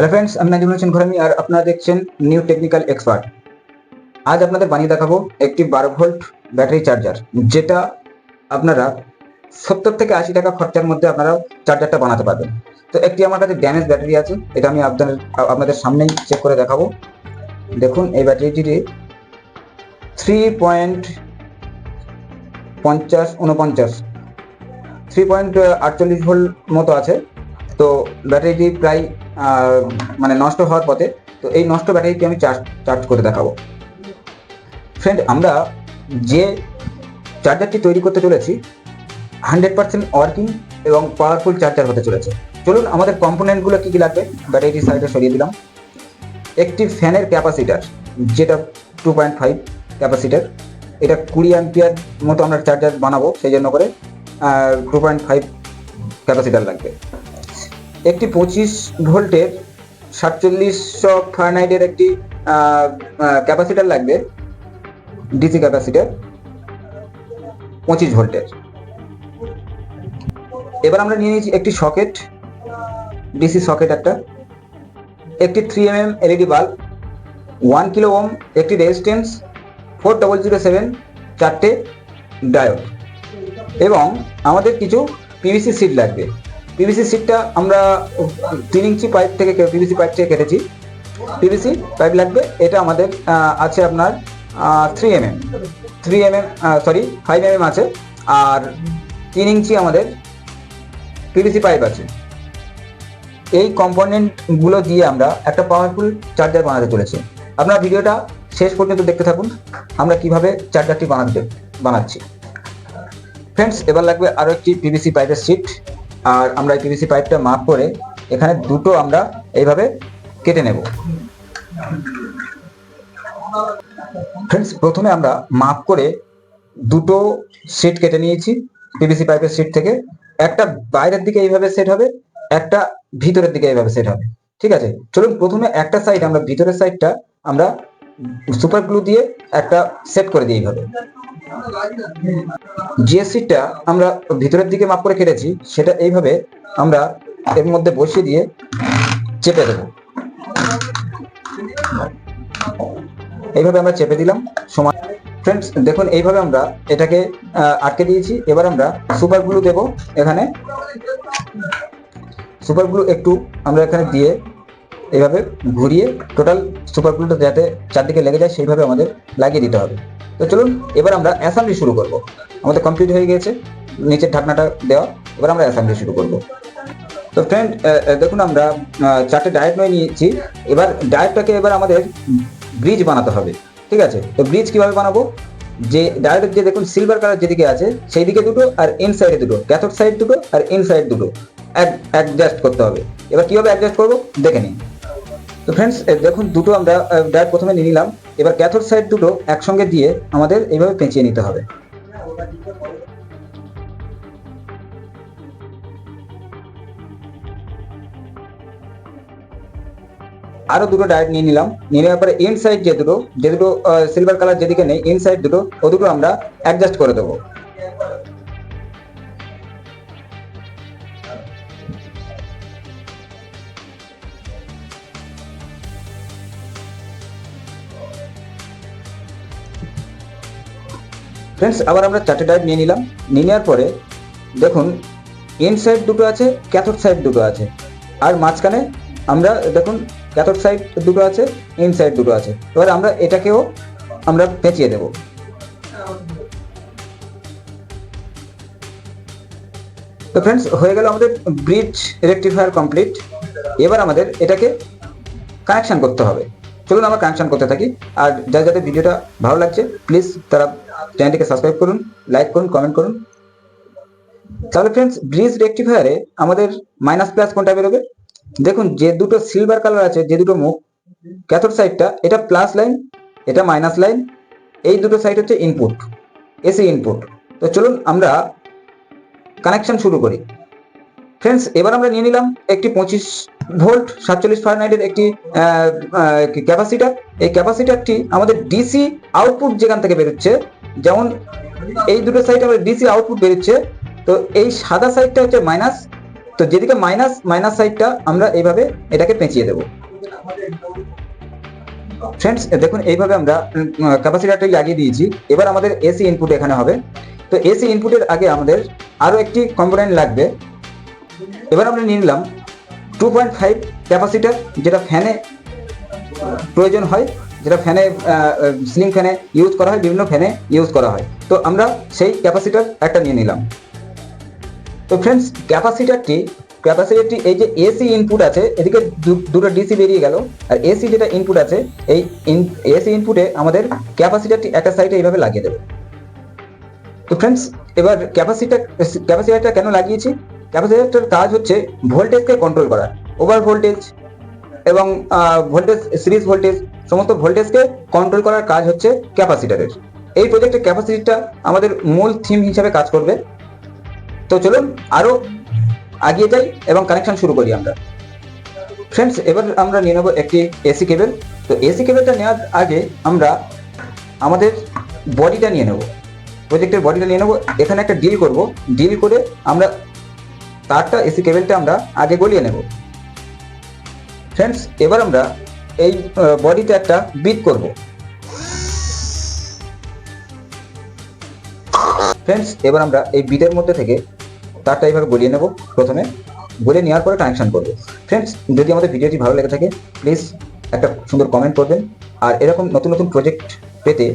Hello friends আমি নাজিমুল হোসেন ঘরামি আর আপনারা দেখছেন নিউ টেকনিক্যাল এক্সপার্ট আজ আপনাদের বানিয়ে দেখাবো একটি বারো ভোল্ট ব্যাটারি চার্জার যেটা আপনারা সত্তর থেকে আশি টাকা খরচার মধ্যে আপনারা চার্জারটা বানাতে পারবেন। তো একটি আমার কাছে ড্যামেজ ব্যাটারি আছে, এটা আমি আপনাদের আপনাদের সামনেই চেক করে দেখাবো। দেখুন, এই ব্যাটারিটিতে থ্রি পয়েন্ট পঞ্চাশ উনপঞ্চাশ থ্রি পয়েন্ট আটচল্লিশ ভোল্ট মতো আছে। তো ব্যাটারিটি প্রায় মানে নষ্ট হওয়ার পথে, তো এই নষ্ট ব্যাটারিকে আমি চার্জ চার্জ করে দেখাবো। ফ্রেন্ড আমরা যে চার্জারটি তৈরি করতে চলেছি হান্ড্রেড পার্সেন্ট ওয়ার্কিং এবং পাওয়ারফুল চার্জার হতে চলেছে। চলুন, আমাদের কম্পোনেন্টগুলো কী কী লাগবে? ব্যাটারিটি সাইডে সরিয়ে দিলাম। একটি ফ্যানের ক্যাপাসিটার যেটা টু পয়েন্ট ফাইভ ক্যাপাসিটার এটা কুড়ি অ্যাম্পিয়ার মতো আমরা চার্জার বানাবো, সেই জন্য করে টু পয়েন্ট ফাইভ ক্যাপাসিটার লাগবে। একটি পঁচিশ ভোল্টের সাতচল্লিশশো ফারেনহাইটের একটি ক্যাপাসিটার লাগবে, ডিসি ক্যাপাসিটার, পঁচিশ ভোল্টের। এবার আমরা নিয়ে নিয়েছি একটি সকেট, ডিসি সকেট একটা। একটি three M M LED bulb one kilo ohm একটি resistance four double zero seven চারটে ডায়োড এবং আমাদের কিছু পিভিসি সিট লাগবে। পিভিসি সিটটা আমরা তিন ইঞ্চি পাইপ থেকে পিভিসি পাইপ থেকে কেটেছি। পিভিসি পাইপ লাগবে। এটা আমাদের আছে আপনার three M M three M M sorry five M M আছে। আর তিন ইঞ্চি আমাদের পিভিসি পাইপ আছে। এই কম্পোনেন্টগুলো দিয়ে আমরা একটা পাওয়ারফুল চার্জার বানাতে চলেছি। আপনারা ভিডিওটা শেষ পর্যন্ত দেখতে থাকুন। আমরা কীভাবে চার্জারটি বানাতে বানাচ্ছি। ফ্রেন্ডস এবার লাগবে আরও একটি পিভিসি পাইপের সিট আর আমরা পিভিসি পাইপটা মাপ করে এখানে দুটো আমরা এইভাবে কেটে নেব। ফ্রেন্ডস প্রথমে আমরা মাপ করে দুটো সিট কেটে নিয়েছি পিভিসি পাইপের সিট থেকে। একটা বাইরের দিকে এইভাবে সেট হবে, একটা ভিতরের দিকে এইভাবে সেট হবে। ঠিক আছে? চলুন প্রথমে একটা সাইড আমরা ভিতরের সাইডটা আমরা সুপার গ্লু দিয়ে একটা সেট করে দিই এইভাবে। জিএসসিটা আমরা ভিতরের দিকে মাপ করে কেটেছি, সেটা এইভাবে আমরা এর মধ্যে বসিয়ে দিয়ে চেপে দেবো। এইভাবে আমরা চেপে দিলাম, সমান। ফ্রেন্ডস দেখুন, এইভাবে আমরা এটাকে আটকে দিয়েছি। এবার আমরা সুপার গ্লু দেবো এখানে। সুপার গ্লু একটু আমরা এখানে দিয়ে এইভাবে ঘুরিয়ে টোটাল সুপার গ্লুটা যাতে চারদিকে লেগে যায়, সেইভাবে আমাদের লাগিয়ে দিতে হবে। তো চলুন, এবার আমরা অ্যাসাম্বলি শুরু করব। আমাদের কমপ্লিট হয়ে গেছে নিচের ঢাকনাটা দেওয়া, এবার আমরা অ্যাসাম্বলি শুরু করব। তো ফ্রেন্ড দেখুন আমরা চারটে ডায়েট নয় নিয়েছি, এবার ডায়েটটাকে এবার আমাদের ব্রিজ বানাতে হবে, ঠিক আছে? তো ব্রিজ কীভাবে বানাবো? যে ডায়েটের যে দেখুন সিলভার কালার যেদিকে আছে সেই দিকে দুটো আর ইন সাইডে দুটো ক্যাথোড সাইড দুটো আর ইন সাইড দুটো। অ্যাডজাস্ট করতে হবে। এবার কীভাবে অ্যাডজাস্ট করব? দেখে নিন। তো ফ্রেন্ডস দেখুন, দুটো আমরা ডায়েট প্রথমে নিয়ে নিলাম। এবার ক্যাথোড সাইড দুটো একসঙ্গে দিয়ে আমাদের এইভাবে পেঁচিয়ে নিতে হবে। আরও দুটো ডায়েট নিয়ে নিলাম। নিয়ে নেওয়ার পরে ইনসাইড যে দুটো যে দুটো সিলভার কালার যেদিকে নেই ইন সাইড দুটো, ও দুটো আমরা অ্যাডজাস্ট করে দেবো। ফ্রেন্ডস আবার আমরা চারটে ডায়েট নিয়ে নিলাম। নিয়ে নেওয়ার পরে, দেখুন ইনসাইড দুটো আছে ক্যাথোড সাইড দুটো আছে। আর মাঝখানে আমরা, দেখুন ক্যাথোড সাইড দুটো আছে ইনসাইড দুটো আছে। এবার আমরা এটাকেও আমরা পেঁচিয়ে দেব। তো ফ্রেন্ডস হয়ে গেল আমাদের ব্রিজ রেকটিফায়ার কমপ্লিট এবার আমাদের এটাকে কানেকশন করতে হবে। চলুন আমরা কানেকশন করতে থাকি। আর যাদের যাদের ভিডিওটা ভালো লাগছে প্লিজ তারা চ্যানেলটিকে সাবস্ক্রাইব করুন লাইক করুন কমেন্ট করুন। তাহলে ফ্রেন্ডস ব্রিজ রেকটিফায়ারে আমাদের মাইনাস প্লাস কোনটা বেরোবে? দেখুন, যে দুটো সিলভার কালার আছে, যে দুটো মুখ ক্যাথোড সাইডটা এটা প্লাস লাইন এটা মাইনাস লাইন এই দুটো সাইড হচ্ছে ইনপুট এসি ইনপুট তো চলুন আমরা কানেকশন শুরু করি। ফ্রেন্ডস এবার আমরা নিয়ে নিলাম একটি পঁচিশ ভোল্ট সাতচল্লিশ ফারেনহাইটের একটি ক্যাপাসিটার এই ক্যাপাসিটারটি আমাদের ডিসি আউটপুট যেখান থেকে বেরোচ্ছে, যেমন এই দুটো সাইড আমাদের ডিসি আউটপুট বেরোচ্ছে, তো এই সাদা সাইডটা হচ্ছে মাইনাস তো যেদিকে মাইনাস মাইনাস সাইডটা আমরা এইভাবে এটাকে পেঁচিয়ে দেবো। ফ্রেন্ডস দেখুন, এইভাবে আমরা ক্যাপাসিটারটা লাগিয়ে দিয়েছি। এবার আমাদের এসি ইনপুট এখানে হবে। তো এসি ইনপুটের আগে আমাদের আরও একটি কম্পোনেন্ট লাগবে। এবার আমরা নিয়ে নিলাম টু পয়েন্ট ফাইভ ক্যাপাসিটার, যেটা ফ্যানে প্রয়োজন হয়, যেটা ফ্যানে সিলিং ফ্যানে ইউজ করা হয়, বিভিন্ন ফ্যানে ইউজ করা হয়। তো আমরা সেই ক্যাপাসিটার একটা নিয়ে নিলাম। তো ফ্রেন্ডস ক্যাপাসিটারটি ক্যাপাসিটারটি এই যে এসি ইনপুট আছে, এদিকে দুটো ডিসি বেরিয়ে গেল, আর এসি যেটা ইনপুট আছে, এই এসি ইনপুটে আমাদের ক্যাপাসিটারটি একটা সাইডে এইভাবে লাগিয়ে দেবে। তো ফ্রেন্ডস এবার ক্যাপাসিটার, ক্যাপাসিটারটা কেন লাগিয়েছি? ক্যাপাসিটারটার কাজ হচ্ছে ভোল্টেজকে কন্ট্রোল করা ওভার ভোল্টেজ এবং ভোল্টেজ সিরিজ ভোল্টেজ সমস্ত ভোল্টেজকে কন্ট্রোল করার কাজ হচ্ছে ক্যাপাসিটারের এই প্রজেক্টের ক্যাপাসিটিটা আমাদের মূল থিম হিসাবে কাজ করবে। তো চলুন আরও আগিয়ে যাই এবং কানেকশন শুরু করি আমরা। ফ্রেন্ডস এবার আমরা নিয়ে নেব একটি এসি কেবল তো এসি কেবলটা নেওয়ার আগে আমরা আমাদের বডিটা নিয়ে নেব। প্রজেক্টের বডিটা নিয়ে নেব। এখানে একটা ডিল করব। ডিল করে আমরা তারটা এসি কেবলটা আমরা আগে গলিয়ে নেব। ফ্রেন্ডস এবার আমরা এই বডিতে একটা বিট করব। ফ্রেন্ডস এবার আমরা এই বিটের মধ্যে থেকে তারটা এইভাবে গলিয়ে নেব। প্রথমে গলিয়ে নেওয়ার পরে কানেকশন করব। ফ্রেন্ডস যদি আমাদের ভিডিওটি ভালো লেগে থাকে প্লিজ একটা সুন্দর কমেন্ট করবেন। আর এরকম নতুন নতুন প্রজেক্ট পেতে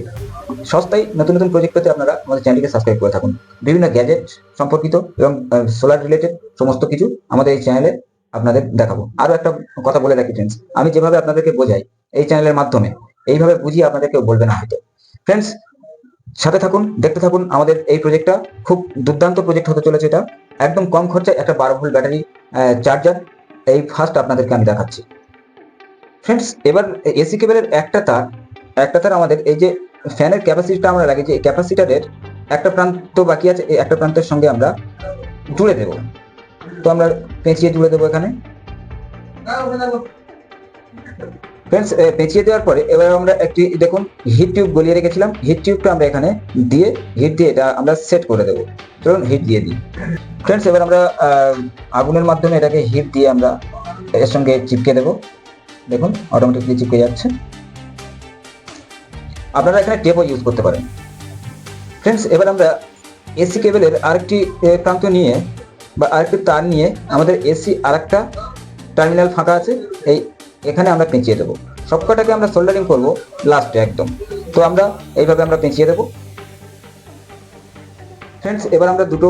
সস্তায় নতুন নতুন প্রজেক্ট পেতে আপনারা আমাদের চ্যানেলকে সাবস্ক্রাইব করে থাকুন। বিভিন্ন গ্যাজেট সম্পর্কিত এবং সোলার রিলেটেড সমস্ত কিছু আমাদের এই চ্যানেলে আপনাদের দেখাবো। আরও একটা কথা বলে রাখি ফ্রেন্ডস আমি যেভাবে আপনাদেরকে বোঝাই এই চ্যানেলের মাধ্যমে, এইভাবে বুঝিয়ে আপনাদের কেউ বলবে না হয়তো। ফ্রেন্ডস সাথে থাকুন, দেখতে থাকুন আমাদের এই প্রজেক্টটা খুব দুর্দান্ত প্রজেক্ট হতে চলেছে এটা। একদম কম খরচায় একটা বারো ভোল্ট ব্যাটারি চার্জার এই ফার্স্ট আপনাদেরকে আমি দেখাচ্ছি। ফ্রেন্ডস এবার এসি কেবলের একটা তার একটা তার আমাদের এই যে ফ্যানের ক্যাপাসিটিটা আমরা লাগিয়েছি, এই ক্যাপাসিটারের একটা প্রান্ত বাকি আছে, এই একটা প্রান্তের সঙ্গে আমরা জুড়ে দেব। তো আমরা পেঁচিয়ে জুড়ে দেবো এখানে। ফ্রেন্ডস পেঁচিয়ে দেওয়ার পরে এবার আমরা একটি, দেখুন হিট টিউব গলিয়ে রেখেছিলাম। হিট টিউবটা আমরা এখানে দিয়ে হিট দিয়ে এটা আমরা সেট করে দেবো। চলুন হিট দিয়ে দিই। ফ্রেন্ডস এবার আমরা আগুনের মাধ্যমে এটাকে হিট দিয়ে আমরা এর সঙ্গে চিপকে দেবো। দেখুন অটোমেটিকলি চিপকে যাচ্ছে। আপনারা এখানে টেপও ইউজ করতে পারেন। ফ্রেন্ডস এবার আমরা এসি কেবলের আরেকটি প্রান্ত নিয়ে বা আরেকটি তার নিয়ে আমাদের এসি আরেকটা টার্মিনাল ফাঁকা আছে, এই এখানে আমরা পেঁচিয়ে দেবো। সবকটাকে আমরা সোল্ডারিং করব লাস্টে একদম। তো আমরা এইভাবে আমরা পেঁচিয়ে দেবো। ফ্রেন্ডস এবার আমরা দুটো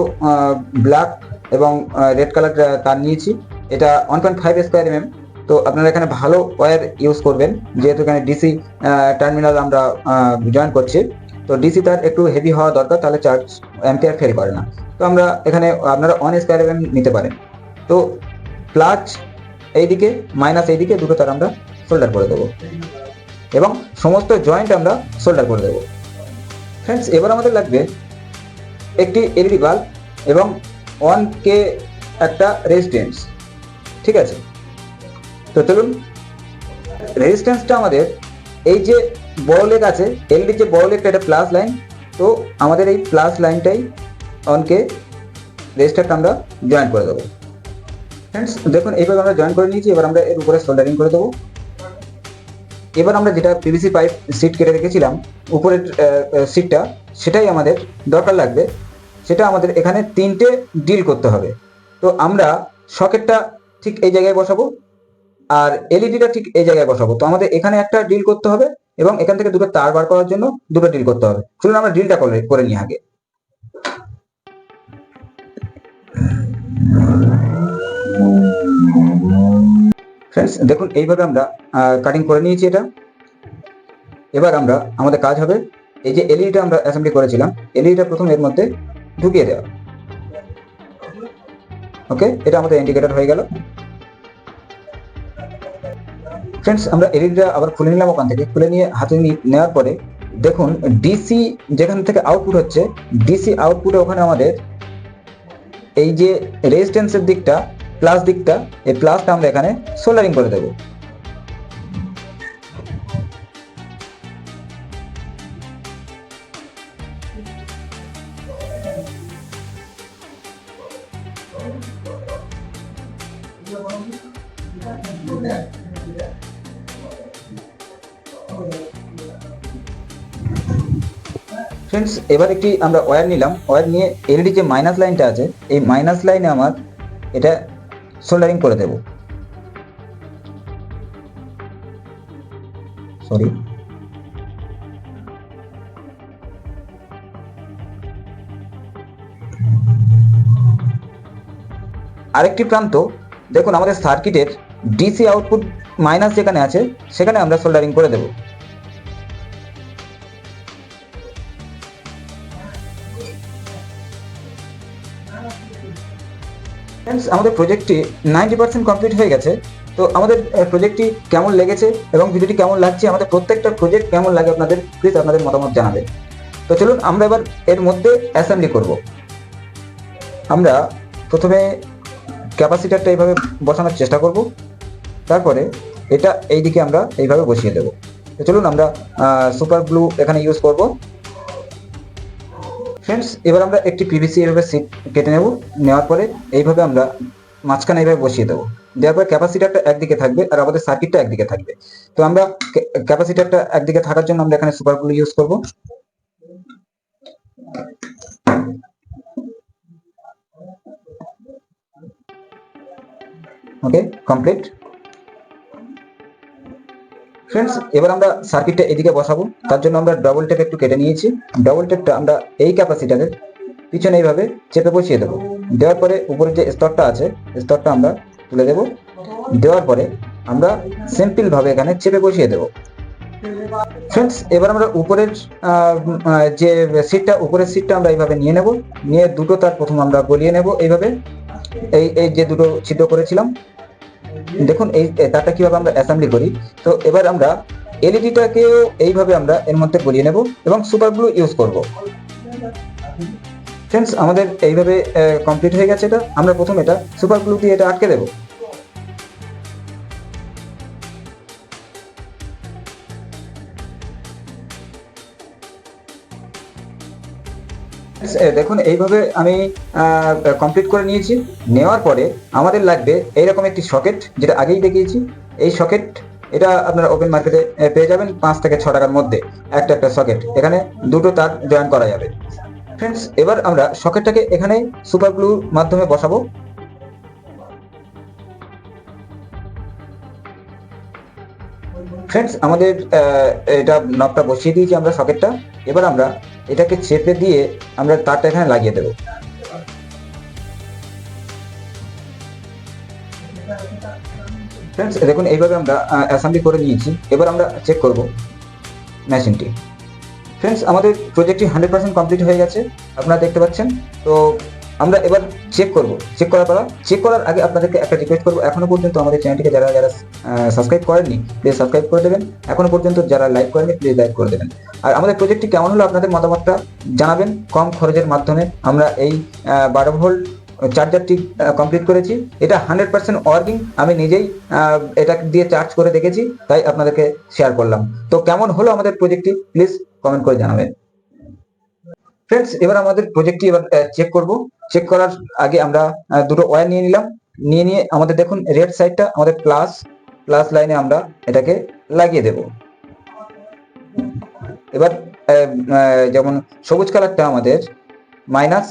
ব্ল্যাক এবং রেড কালার তার নিয়েছি। এটা one point five square MM তো আপনারা এখানে ভালো ওয়্যার ইউজ করবেন, যেহেতু এখানে ডিসি টার্মিনাল আমরা জয়েন করছি। তো ডিসি তার একটু হেভি হওয়া দরকার, তাহলে চার্জ অ্যাম্পিয়ার ফেল করে না। তো আমরা এখানে, আপনারা অন স্কোয়ার নিতে পারেন। তো প্লাস এইদিকে মাইনাস এইদিকে দুটো তার আমরা সোল্ডার করে দেবো। এবং সমস্ত জয়েন্ট আমরা সোল্ডার করে দেবো। ফ্রেন্ডস এবার আমাদের লাগবে একটি এলইডি বাল্ব এবং ওয়ান কে একটা রেজিস্ট্যান্স ঠিক আছে? তো চলুন রেজিস্ট্যান্সটা আমাদের এই যে বড় লেগ আছে এলইডি যে বড় লেগটা এটা প্লাস লাইন তো আমাদের এই প্লাস লাইনটাই অনকে রেজিস্টারটা আমরা জয়েন করে দেবো। ফ্রেন্ডস দেখুন, এইভাবে আমরা জয়েন করে নিয়েছি, এবার আমরা এর উপরে সোল্ডারিং করে দেবো। এবার আমরা যেটা পিভিসি পাইপ সিট কেটে রেখেছিলাম, উপরের সিটটা সেটাই আমাদের দরকার লাগবে। সেটা আমাদের এখানে তিনটে ডিল করতে হবে। তো আমরা সকেটটা ঠিক এই জায়গায় বসাবো আর এলইডিটা ঠিক এই জায়গায় বসাবো। তো আমাদের এখানে একটা ডিল করতে হবে এবং এখান থেকে দুটো তার বার করার জন্য দুটো ডিল করতে হবে। চলুন আমরা ডিলটা করে করে নিই আগে। ফ্রেন্ডস দেখুন, এইভাবে আমরা কাটিং করে নিয়েছি এটা। এবার আমরা, আমাদের কাজ হবে, এই যে এলইডিটা আমরা অ্যাসেম্বলি করেছিলাম এলইডিটা প্রথম এর মধ্যে ঢুকিয়ে দেওয়া। ওকে এটা আমাদের ইন্ডিকেটর হয়ে গেল। ফ্রেন্ডস আমরা এডিটটা আবার খুলে নিলাম ওখান থেকে। খুলে নিয়ে হাতে নেওয়ার পরে দেখুন ডিসি যেখান থেকে আউটপুট হচ্ছে ডিসি আউটপুটে ওখানে আমাদের এই যে রেজিস্ট্যান্সের দিকটা প্লাস দিকটা, এই প্লাসটা আমরা এখানে সোল্ডারিং করে দেবো। ফ্রেন্ডস এবার একটি আমরা ওয়্যার নিলাম। ওয়্যার নিয়ে এলইডি যে মাইনাস লাইনটা আছে, এই মাইনাস লাইনে আমার এটা সোল্ডারিং করে দেব। সরি আরেকটি প্রান্ত, দেখুন আমাদের সার্কিটের ডিসি আউটপুট মাইনাস যেখানে আছে, সেখানে আমরা সোল্ডারিং করে দেবো। ফ্রেন্ডস আমাদের প্রজেক্টটি নাইনটি পার্সেন্ট কমপ্লিট হয়ে গেছে। তো আমাদের প্রজেক্টটি কেমন লেগেছে এবং ভিডিওটি কেমন লাগছে, আমাদের প্রত্যেকটা প্রজেক্ট কেমন লাগে আপনাদের প্লিজ আপনাদের মতামত জানাবেন। তো চলুন, আমরা এবার এর মধ্যে অ্যাসেম্বলি করব। আমরা প্রথমে ক্যাপাসিটারটা এইভাবে বসানোর চেষ্টা করব। তারপরে এটা এই দিকে আমরা এইভাবে বসিয়ে দেবো। তো চলুন, আমরা সুপার গ্লু এখানে ইউজ করব। ফ্রেন্ডস এবার আমরা একটি পিভিসি এভাবে সিট কেটে নেব। নেওয়ার পরে এইভাবে আমরা মাঝখানে এইভাবে বসিয়ে দেবো। দেওয়ার পরে ক্যাপাসিটারটা একদিকে থাকবে আর আমাদের সার্কিটটা একদিকে থাকবে। তো আমরা ক্যাপাসিটারটা একদিকে থাকার জন্য আমরা এখানে সুপারগুলো ইউজ করব। ওকে কমপ্লিট ফ্রেন্ডস এবার আমরা সার্কিটটা এদিকে বসাবো। তার জন্য আমরা ডবল টেপ একটু কেটে নিয়েছি। ডবল টেপটা আমরা এই ক্যাপাসিটারের পিছনে এইভাবে চেপে বসিয়ে দেবো। দেওয়ার পরে উপরে যে স্তরটা আছে স্তরটা আমরা তুলে দেব। দেওয়ার পরে আমরা সিম্পল ভাবে এখানে চেপে বসিয়ে দেব। ফ্রেন্ডস এবার আমরা উপরের যে সিটটা উপরের সিটটা আমরা এইভাবে নিয়ে নেব। নিয়ে দুটো তার প্রথম আমরা গলিয়ে নেব এইভাবে। এই এই যে দুটো ছিদ্র করেছিলাম দেখুন, এই তারটা কীভাবে আমরা অ্যাসেম্বলি করি? তো এবার আমরা এলইডিটাকেও এইভাবে আমরা এর মধ্যে গলিয়ে নেব এবং সুপার গ্লু ইউজ করব। ফ্রেন্ডস আমাদের এইভাবে কমপ্লিট হয়ে গেছে এটা। আমরা প্রথম এটা সুপার গ্লু দিয়ে এটা আটকে দেবো। দেখুন, এইভাবে আমি কমপ্লিট করে নিয়েছি। নেওয়ার পরে আমাদের লাগবে এইরকম একটি সকেট যেটা আগেই দেখিয়েছি। এই সকেট এটা আপনারা ওপেন মার্কেটে পেয়ে যাবেন পাঁচ থেকে ছ টাকার মধ্যে একটা একটা সকেট এখানে দুটো তার জয়েন করা যাবে। ফ্রেন্ডস এবার আমরা সকেটটাকে এখানে সুপার গ্লুর মাধ্যমে বসাবো। ফ্রেন্ডস আমাদের এটা নবটা বসিয়ে দিয়েছি আমরা সকেটটা এবার আমরা এটাকে চেপে দিয়ে আমরা তারটা এখানে লাগিয়ে দেবো। ফ্রেন্ডস দেখুন, এইভাবে আমরা অ্যাসেম্বলি করে নিয়েছি। এবার আমরা চেক করব মেশিনটি ফ্রেন্ডস আমাদের প্রজেক্টটি হান্ড্রেড পার্সেন্ট কমপ্লিট হয়ে গেছে। আপনারা দেখতে পাচ্ছেন। তো আমরা এবার চেক করব। চেক করার পর চেক করার আগে আপনাদেরকে একটা রিকোয়েস্ট করব। এখনও পর্যন্ত আমাদের চ্যানেলটিকে যারা যারা সাবস্ক্রাইব করেননি প্লিজ সাবস্ক্রাইব করে দেবেন। এখনও পর্যন্ত যারা লাইক করেননি প্লিজ লাইক করে দেবেন। আর আমাদের প্রজেক্টটি কেমন হলো আপনাদের মতামতটা জানাবেন কম খরচের মাধ্যমে। আমরা এই বারো ভোল্ট চার্জারটি কমপ্লিট করেছি। এটা হান্ড্রেড পার্সেন্ট ওয়ার্কিং আমি নিজেই এটা দিয়ে চার্জ করে দেখেছি, তাই আপনাদেরকে শেয়ার করলাম। তো কেমন হলো আমাদের প্রজেক্টটি প্লিজ কমেন্ট করে জানাবেন। ফ্রেন্ডস এবার আমাদের প্রজেক্টটি এবার চেক করব। চেক করার আগে আমরা দুটো ওয়্যার নিয়ে নিলাম। নিয়ে নিয়ে আমাদের দেখুন রেড সাইডটা আমাদের প্লাস প্লাস লাইনে আমরা এটাকে লাগিয়ে দেব। এবার যেমন সবুজ কালারটা আমাদের মাইনাস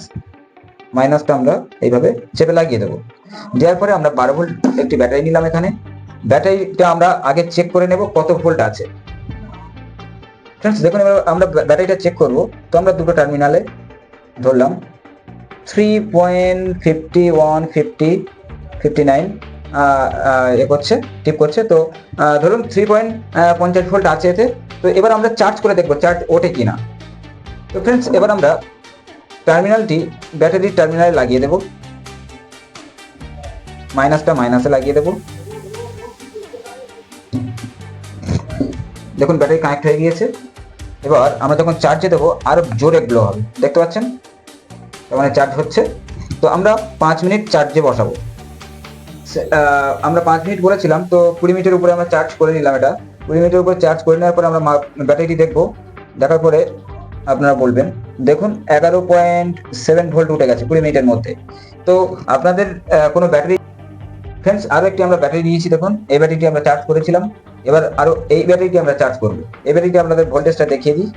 মাইনাসটা আমরা এইভাবে চেপে লাগিয়ে দেবো। দেওয়ার পরে আমরা বারো ভোল্ট একটি ব্যাটারি নিলাম এখানে। ব্যাটারিটা আমরা আগে চেক করে নেব কত ভোল্ট আছে। ফ্রেন্ডস দেখুন, এবার আমরা ব্যাটারিটা চেক করব। তো আমরা দুটো টার্মিনালে ধরলাম। Three point fifty one fifty fifty nine এ করছে টিপ করছে। তো ধরুন থ্রি পয়েন্ট পঞ্চাশ ভোল্ট আছে এতে। তো এবার আমরা চার্জ করে দেখব চার্জ ওঠে কিনা। তো ফ্রেন্ডস এবার আমরা টার্মিনালটি ব্যাটারির টার্মিনালে লাগিয়ে দেব। মাইনাসটা মাইনাসে লাগিয়ে দেব। দেখুন ব্যাটারি কানেক্ট হয়ে গিয়েছে। এবার আমরা যখন চার্জে দেবো, আরও জোরে গ্লো হবে। দেখতে পাচ্ছেন? তার মানে চার্জ হচ্ছে। তো আমরা পাঁচ মিনিট চার্জে বসাবো। আমরা পাঁচ মিনিট বলেছিলাম, তো কুড়ি মিনিটের উপরে আমরা চার্জ করে নিলাম এটা। কুড়ি মিনিটের উপরে চার্জ করে নেওয়ার পরে আমরা ব্যাটারিটি দেখব। দেখার পরে আপনারা বলবেন। দেখুন, এগারো পয়েন্ট সেভেন ভোল্ট উঠে গেছে কুড়ি মিনিটের মধ্যে। তো আপনাদের কোনো ব্যাটারি ফ্রেন্ডস আরও একটি আমরা ব্যাটারি নিয়েছি, দেখুন। এই ব্যাটারিটি আমরা চার্জ করেছিলাম। এবার আরও এই ব্যাটারিটি আমরা চার্জ করব। এই ব্যাটারিটি আপনাদের ভোল্টেজটা দেখিয়ে দিই।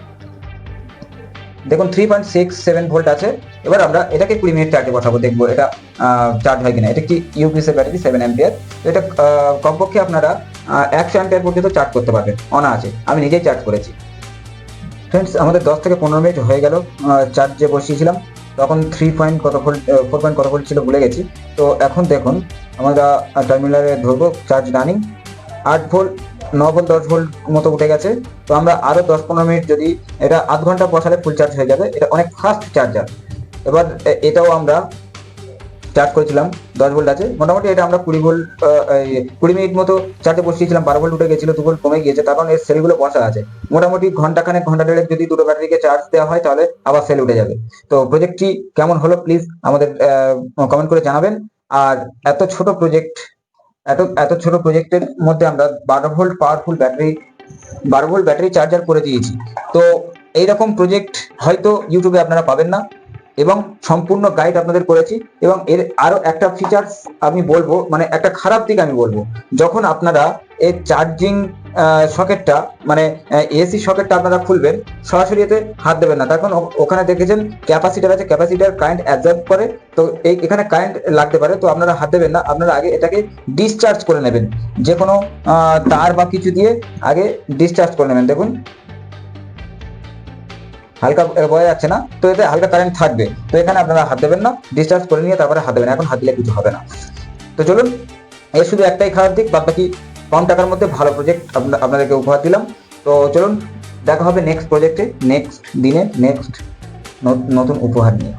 দেখুন three point six seven volt আছে। এবার আমরা এটাকে কুড়ি মিনিট চার্জে বসাবো, দেখব এটা চার্জ হয় কিনা। এটা একটি ইউপিএস ব্যাটারি সেভেন অ্যাম্পিয়ার এটা কমপক্ষে আপনারা একশো অ্যাম্পিয়ার পর্যন্ত চার্জ করতে পারবেন অনা আছে আমি নিজেই চার্জ করেছি। ফ্রেন্ডস আমাদের দশ থেকে পনেরো মিনিট হয়ে গেল চার্জে বসিয়েছিলাম। তখন থ্রি পয়েন্ট কত ভোল্ট ফোর পয়েন্ট কত ভোল্ট ছিল ভুলে গেছি। তো এখন দেখুন, আমরা টার্মিনালে ধরবো চার্জ রানিং আট ভোল্ট ন ভোল্ট দশ ভোল্ট মতো উঠে গেছে। তো আমরা আরও দশ পনেরো মিনিট যদি এটা আধ ঘণ্টা বসালে ফুল চার্জ হয়ে যাবে। এটা অনেক ফাস্ট চার্জার এবার এটাও আমরা চার্জ করেছিলাম। দশ ভোল্ট আছে। মোটামুটি এটা আমরা কুড়ি ভোল্ট কুড়ি মিনিট মতো চার্জে বসিয়েছিলাম। বারো ভোল্ট উঠে গেছিল, দু ভোল্ট কমে গিয়েছে। কারণ এর সেলগুলো বসা আছে। মোটামুটি ঘণ্টা খানেক ঘণ্টা দেড়েক যদি দুটো ব্যাটারিকে চার্জ দেওয়া হয়, তাহলে আবার সেল উঠে যাবে। তো প্রজেক্টটি কেমন হলো? প্লিজ আমাদের কমেন্ট করে জানাবেন। আর এত ছোট প্রজেক্ট এত এত ছোট প্রজেক্টের মধ্যে আমরা বারো ভোল্ট পাওয়ারফুল ব্যাটারি বারো ভোল্ট ব্যাটারি চার্জার করে দিয়েছি। তো এইরকম প্রজেক্ট হয়তো ইউটিউবে আপনারা পাবেন না। এবং সম্পূর্ণ গাইড আপনাদের করেছি এবং এর আরও একটা ফিচার্স আমি বলব মানে একটা খারাপ দিক আমি বলব। যখন আপনারা এই চার্জিং সকেটটা মানে এসি সকেটটা আপনারা খুলবেন, সরাসরি এতে হাত দেবেন না। তার কারণ ওখানে দেখেছেন ক্যাপাসিটার আছে ক্যাপাসিটার কারেন্ট অ্যাবজর্ব করে, তো এই এখানে কারেন্ট লাগতে পারে, তো আপনারা হাত দেবেন না। আপনারা আগে এটাকে ডিসচার্জ করে নেবেন। যে কোনো তার বা কিছু দিয়ে আগে ডিসচার্জ করে নেবেন। দেখুন হালকা বোঝা যাচ্ছে না। তো এতে হালকা কারেন্ট থাকবে। তো এখানে আপনারা হাত দেবেন না। ডিসচার্জ করে নিয়ে তারপরে হাত দেবেন এখন হাত দিলে কিছু হবে না। তো চলুন এর শুধু একটাই খারাপ দিক বাদ বাকি কম টাকার মধ্যে ভালো প্রজেক্ট আপনাদেরকে উপহার দিলাম। তো চলুন, দেখা হবে নেক্সট প্রজেক্টে নেক্সট দিনে নেক্সট নতুন উপহার নিয়ে।